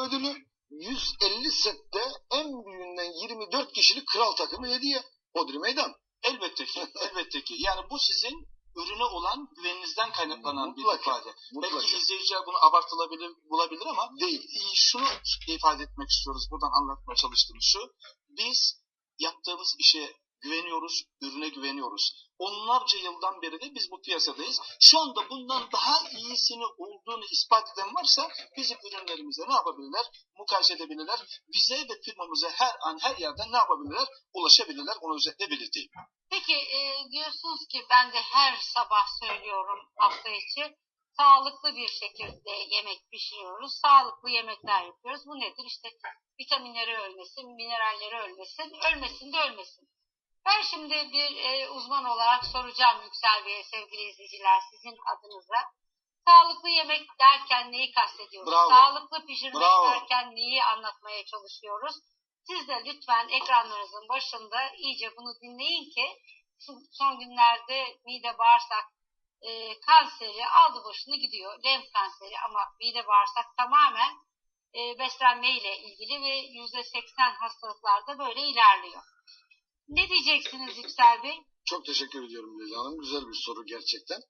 ödülü 150 sette en büyüğünden 24 kişilik kral takımı hediye. Hodri meydan. Elbette ki, elbette ki. Yani bu sizin ürüne olan güveninizden kaynaklanan bir Mutlaka, ifade. Mutlaka. Belki izleyiciler bunu abartılabilir bulabilir ama Değil. e, şunu ifade etmek istiyoruz. Buradan anlatmaya çalıştığımız şu. Biz yaptığımız işe güveniyoruz, ürüne güveniyoruz. Onlarca yıldan beri de biz bu piyasadayız. Şu anda bundan daha iyisini olduğunu ispat eden varsa bizim ürünlerimize ne yapabilirler? Mukayese edebilirler. Bize ve firmamıza her an her yerden ne yapabilirler? Ulaşabilirler. Onu özetle belirteyim. Peki e, diyorsunuz ki ben de her sabah söylüyorum hafta içi sağlıklı bir şekilde yemek pişiriyoruz. Sağlıklı yemekler yapıyoruz. Bu nedir? İşte vitaminleri ölmesin, mineralleri ölmesin, ölmesin de ölmesin. Ben şimdi bir e, uzman olarak soracağım Yüksel Bey'e sevgili izleyiciler sizin adınıza. Sağlıklı yemek derken neyi kastediyoruz? Bravo. Sağlıklı pişirmek Bravo. derken neyi anlatmaya çalışıyoruz? Siz de lütfen ekranlarınızın başında iyice bunu dinleyin ki son günlerde mide bağırsak e, kanseri aldı başını gidiyor. Lenf kanseri ama mide bağırsak tamamen e, beslenmeyle ilgili ve yüzde seksen hastalıklarda böyle ilerliyor. Ne diyeceksiniz Yüksel Bey? Çok teşekkür ediyorum Leyla Hanım. Güzel bir soru gerçekten.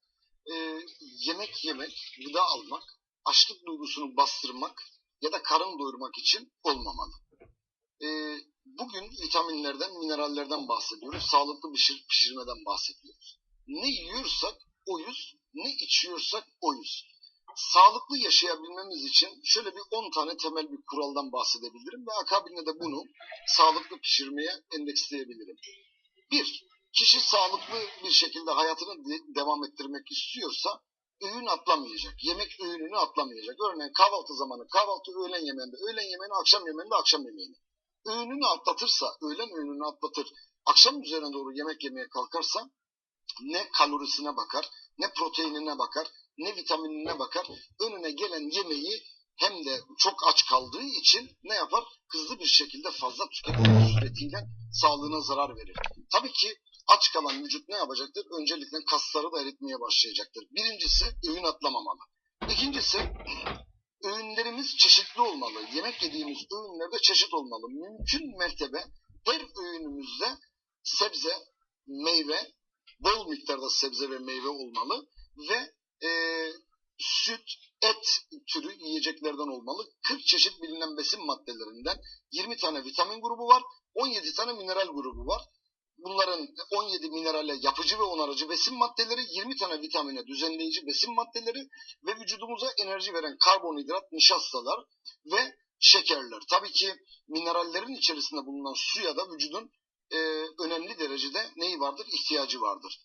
Ee, yemek yemek, gıda almak, açlık duygusunu bastırmak ya da karın doyurmak için olmamalı. Ee, bugün vitaminlerden, minerallerden bahsediyoruz. Sağlıklı pişir, pişirmeden bahsediyoruz. Ne yiyorsak oyuz, ne içiyorsak oyuz. Sağlıklı yaşayabilmemiz için şöyle bir 10 tane temel bir kuraldan bahsedebilirim ve akabinde de bunu sağlıklı pişirmeye endeksleyebilirim. Bir, kişi sağlıklı bir şekilde hayatını de- devam ettirmek istiyorsa öğün atlamayacak. Yemek öğününü atlamayacak. Örneğin kahvaltı zamanı kahvaltı öğlen yemeğinde, öğlen yemeğini akşam yemeğinde akşam yemeğini. Öğününü atlatırsa, öğlen öğününü atlatır, akşam üzerine doğru yemek yemeye kalkarsa ne kalorisine bakar, ne proteinine bakar, ne vitaminine bakar. Önüne gelen yemeği hem de çok aç kaldığı için ne yapar? Hızlı bir şekilde fazla tüketmek suretiyle sağlığına zarar verir. Tabii ki aç kalan vücut ne yapacaktır? Öncelikle kasları da eritmeye başlayacaktır. Birincisi öğün atlamamalı. İkincisi öğünlerimiz çeşitli olmalı. Yemek yediğimiz öğünlerde çeşit olmalı. Mümkün mertebe her öğünümüzde sebze, meyve, bol miktarda sebze ve meyve olmalı ve e, süt, et türü yiyeceklerden olmalı. 40 çeşit bilinen besin maddelerinden 20 tane vitamin grubu var, 17 tane mineral grubu var. Bunların 17 minerale yapıcı ve onarıcı besin maddeleri, 20 tane vitamine düzenleyici besin maddeleri ve vücudumuza enerji veren karbonhidrat, nişastalar ve şekerler. Tabii ki minerallerin içerisinde bulunan suya da vücudun e, önemli derecede neyi vardır? İhtiyacı vardır.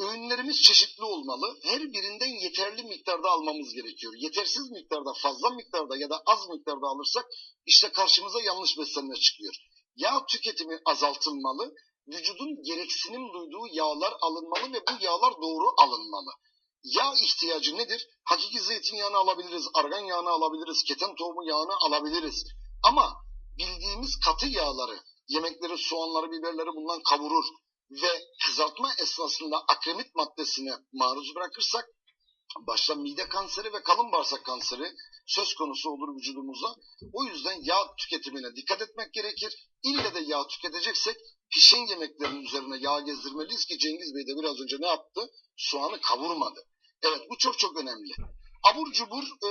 Öğünlerimiz çeşitli olmalı. Her birinden yeterli miktarda almamız gerekiyor. Yetersiz miktarda, fazla miktarda ya da az miktarda alırsak işte karşımıza yanlış beslenme çıkıyor. Yağ tüketimi azaltılmalı. Vücudun gereksinim duyduğu yağlar alınmalı ve bu yağlar doğru alınmalı. Yağ ihtiyacı nedir? Hakiki zeytinyağını alabiliriz, argan yağını alabiliriz, keten tohumu yağını alabiliriz. Ama bildiğimiz katı yağları, yemekleri, soğanları, biberleri bundan kavurur ve kızartma esnasında akremit maddesine maruz bırakırsak başta mide kanseri ve kalın bağırsak kanseri söz konusu olur vücudumuzda. O yüzden yağ tüketimine dikkat etmek gerekir. İlle de yağ tüketeceksek pişen yemeklerin üzerine yağ gezdirmeliyiz ki Cengiz Bey de biraz önce ne yaptı? Soğanı kavurmadı. Evet bu çok çok önemli. Abur cubur e,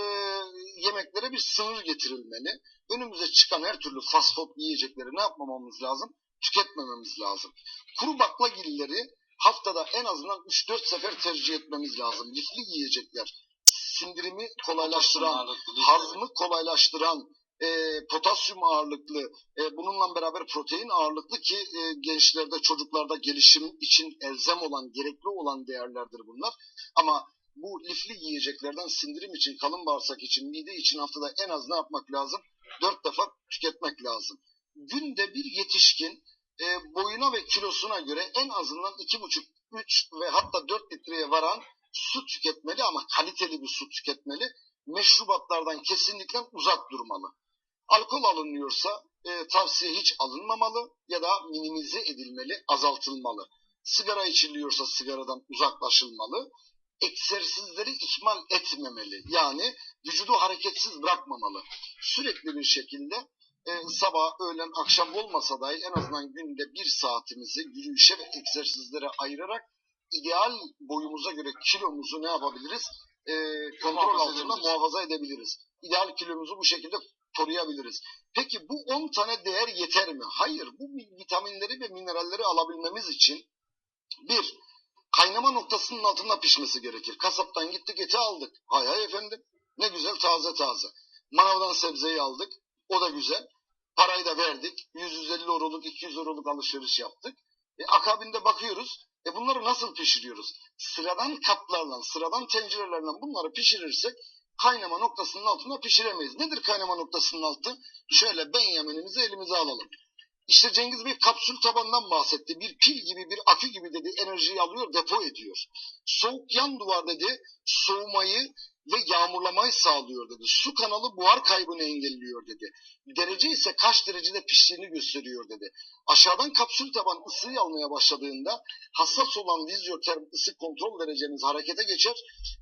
yemeklere bir sınır getirilmeli. Önümüze çıkan her türlü fast food yiyecekleri ne yapmamamız lazım? Tüketmememiz lazım. Kuru baklagilleri haftada en azından 3-4 sefer tercih etmemiz lazım. Lifli yiyecekler, sindirimi kolaylaştıran, hazmı kolaylaştıran, e, potasyum ağırlıklı, e, bununla beraber protein ağırlıklı ki e, gençlerde, çocuklarda gelişim için elzem olan, gerekli olan değerlerdir bunlar. Ama bu lifli yiyeceklerden sindirim için, kalın bağırsak için, mide için haftada en az ne yapmak lazım? Dört defa tüketmek lazım. Günde bir yetişkin e, boyuna ve kilosuna göre en azından iki buçuk, üç ve hatta dört litreye varan su tüketmeli ama kaliteli bir su tüketmeli. Meşrubatlardan kesinlikle uzak durmalı. Alkol alınıyorsa e, tavsiye hiç alınmamalı ya da minimize edilmeli, azaltılmalı. Sigara içiliyorsa sigaradan uzaklaşılmalı. egzersizleri ihmal etmemeli. Yani vücudu hareketsiz bırakmamalı. Sürekli bir şekilde e, sabah, öğlen, akşam olmasa dahi en azından günde bir saatimizi yürüyüşe ve egzersizlere ayırarak ideal boyumuza göre kilomuzu ne yapabiliriz? E, kontrol altında muhafaza edebiliriz. İdeal kilomuzu bu şekilde koruyabiliriz. Peki bu 10 tane değer yeter mi? Hayır. Bu vitaminleri ve mineralleri alabilmemiz için bir, kaynama noktasının altında pişmesi gerekir. Kasaptan gittik eti aldık. Hay hay efendim. Ne güzel taze taze. Manavdan sebzeyi aldık. O da güzel. Parayı da verdik. 100-150 euroluk, 200 euroluk alışveriş yaptık. E, akabinde bakıyoruz. E bunları nasıl pişiriyoruz? Sıradan kaplarla, sıradan tencerelerle bunları pişirirsek kaynama noktasının altında pişiremeyiz. Nedir kaynama noktasının altı? Şöyle benyaminimizi elimize alalım. İşte Cengiz Bey kapsül tabandan bahsetti. Bir pil gibi, bir akü gibi dedi enerjiyi alıyor, depo ediyor. Soğuk yan duvar dedi, soğumayı ve yağmurlamayı sağlıyor dedi. Su kanalı buhar kaybını engelliyor dedi. Derece ise kaç derecede piştiğini gösteriyor dedi. Aşağıdan kapsül taban ısıyı almaya başladığında hassas olan vizyoterm ısı kontrol dereceniz harekete geçer.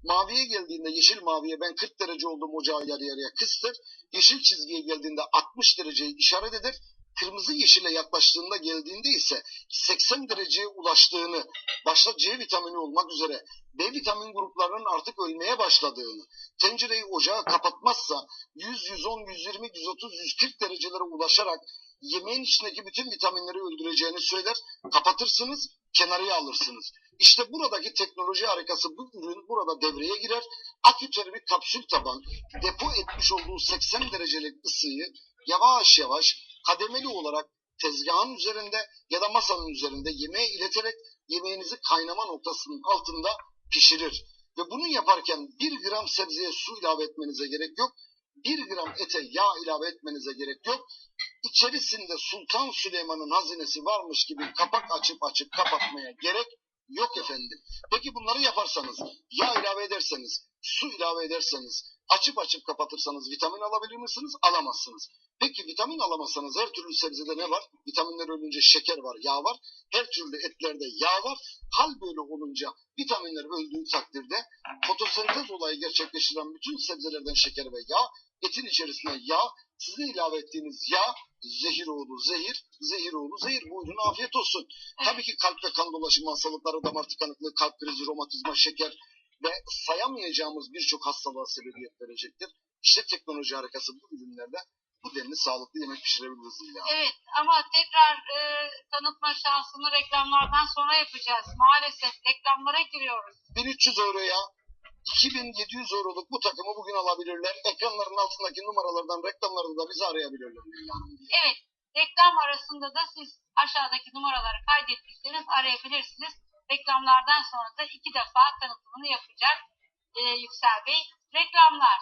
Maviye geldiğinde yeşil maviye ben 40 derece oldum ocağı yarı yarıya kıstır. Yeşil çizgiye geldiğinde 60 dereceyi işaret eder. Kırmızı yeşile yaklaştığında geldiğinde ise 80 dereceye ulaştığını, başta C vitamini olmak üzere B vitamin gruplarının artık ölmeye başladığını, tencereyi ocağa kapatmazsa 100, 110, 120, 130, 140 derecelere ulaşarak yemeğin içindeki bütün vitaminleri öldüreceğini söyler, kapatırsınız, kenarıya alırsınız. İşte buradaki teknoloji harikası bu ürün burada devreye girer. Akütermik kapsül taban depo etmiş olduğu 80 derecelik ısıyı yavaş yavaş kademeli olarak tezgahın üzerinde ya da masanın üzerinde yemeğe ileterek yemeğinizi kaynama noktasının altında pişirir. Ve bunu yaparken 1 gram sebzeye su ilave etmenize gerek yok. 1 gram ete yağ ilave etmenize gerek yok. İçerisinde Sultan Süleyman'ın hazinesi varmış gibi kapak açıp açıp kapatmaya gerek yok efendim. Peki bunları yaparsanız, yağ ilave ederseniz, su ilave ederseniz, açıp açıp kapatırsanız vitamin alabilir misiniz? Alamazsınız. Peki vitamin alamazsanız her türlü sebzede ne var? Vitaminler ölünce şeker var, yağ var. Her türlü etlerde yağ var. Hal böyle olunca vitaminler öldüğü takdirde fotosentez olayı gerçekleştiren bütün sebzelerden şeker ve yağ, etin içerisine yağ, sizin ilave ettiğiniz yağ, zehir oğlu zehir, zehir oğlu zehir. Buyurun afiyet olsun. Tabii ki kalp ve kan dolaşımı hastalıkları, damar tıkanıklığı, kalp krizi, romatizma, şeker ve sayamayacağımız birçok hastalığa sebebiyet verecektir. İşte teknoloji harikası bu ürünlerde bu denli sağlıklı yemek pişirebiliriz Zila. Evet ama tekrar e, tanıtma şansını reklamlardan sonra yapacağız. Maalesef reklamlara giriyoruz. 1300 euroya 2700 euroluk bu takımı bugün alabilirler. Ekranların altındaki numaralardan reklamlarda da bizi arayabilirler. Evet reklam arasında da siz aşağıdaki numaraları kaydettiyseniz arayabilirsiniz. Reklamlardan sonra da iki defa tanıtımını yapacak e, Yüksel Bey. Reklamlar.